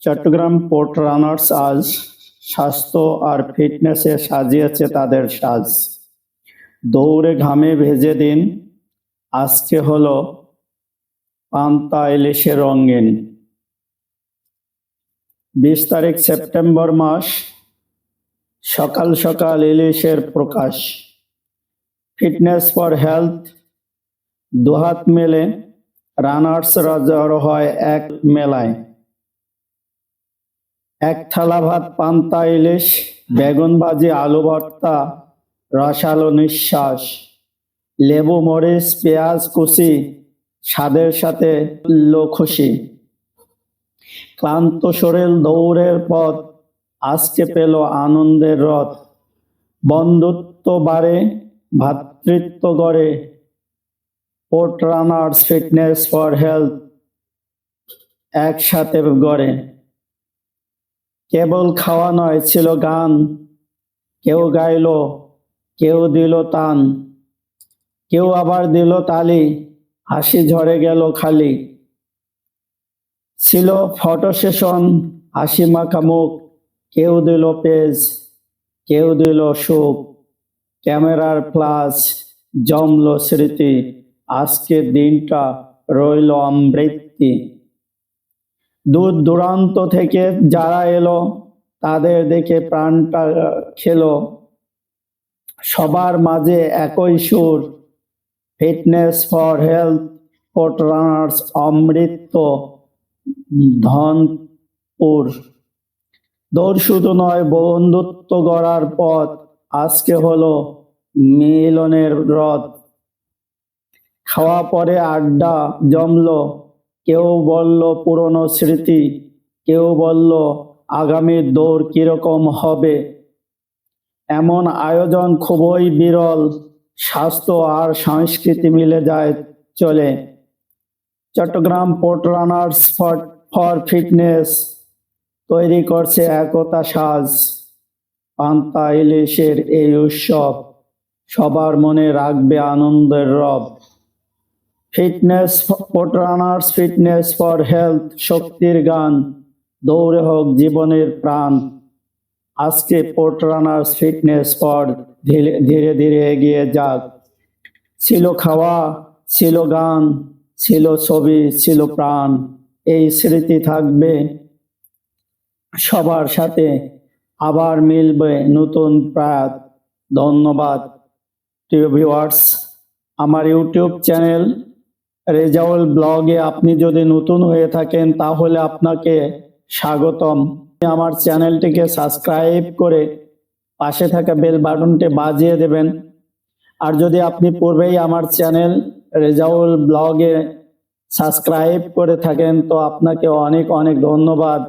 Chittagong port runners আজ স্বাস্থ্য আর ফিটনেসে সাজিয়েছে তাদের সাজ। দৌড়ে ঘামে ভেজে দিন। আজকে হলো পান্তা ইলিশে রঙিন। বিশ তারিখ সেপ্টেম্বর মাস। সকাল সকাল ইলিশের প্রকাশ। Fitness for health. দুহাত মেলে। রানার্সরা জড়ো হয় এক মেলায়। এক থালা ভাত, পান্তা, ইলিশ, বেগুন ভাজি, আলু ভর্তা রসালো নিঃশ্বাস, লেবু, মরিচ, পেঁয়াজ, কুচি, স্বাদের সাথে লো খুশি। ক্লান্ত শরীর দৌড়ের পথ, আজকে পেল আনন্দের রথ। বন্ধুত্ব বাড়ে ভ্রাতৃত্ব গড়ে port runners fitness for health একসাথে গড়ে। কেবল খাওয়া নয়, ছিল গান। কেউ গাইলো, কেউ দিল তান। কেউ আবার দিল তালি, হাসি ঝরে গেল খালি। ছিল ফটো সেশন, হাসি মাখা মুখ কেউ দিল পেজ, কেউ দিল সুখ। ক্যামেরার ফ্লাশ জমল স্মৃতি, আজকের দিনটা রইল আমৃত্যি দূর দূরান্ত থেকে যারা এলো, তাদের দেখে প্রাণটা খেলো। সবার মাঝে একই সুর, fitness for health for runners, Amrit, Dhanpur. দৌড় শুধু নয়, বন্ধুত্ব গড়ার পথ আজকে হলো মিলনের রথ। খাওয়া পরে আড্ডা জমলো কেউ বলল পুরনো স্মৃতি, কেউ বলল আগামী দৌড় কীরকম হবে। এমন আয়োজন খুবই বিরল, স্বাস্থ্য আর সংস্কৃতি মিলে যায়, চলে। Chattogram port runners for fitness তৈরি করছে একতা সাজ, পান্তা ইলিশের এই উৎসব। সবার মনে রাখবে আনন্দের রব। Fitness runners fitness for health শক্তির গান, দৌড়ে হোক জীবনের প্রাণ। আজকে রানার্স ফিটনেস ফর ধীরে ধীরে এগিয়ে যাক। ছিল খাওয়া, ছিল গান, ছিল ছবি, ছিল প্রাণ। এই স্মৃতি থাকবে সবার সাথে। আবার মিলবে নতুন প্রায় ধন্যবাদ। প্রিয় আমার ইউটিউব চ্যানেল রেজাউল ব্লগে আপনি যদি নতুন হয়ে থাকেন, তাহলে আপনাকে স্বাগতম। আমার চ্যানেলটিকে সাবস্ক্রাইব করে পাশে থাকা বেল বাটনটি বাজিয়ে দেবেন। আর যদি আপনি পূর্বেই আমার চ্যানেল রেজাউল ব্লগে সাবস্ক্রাইব করে থাকেন, তো আপনাকে অনেক অনেক ধন্যবাদ।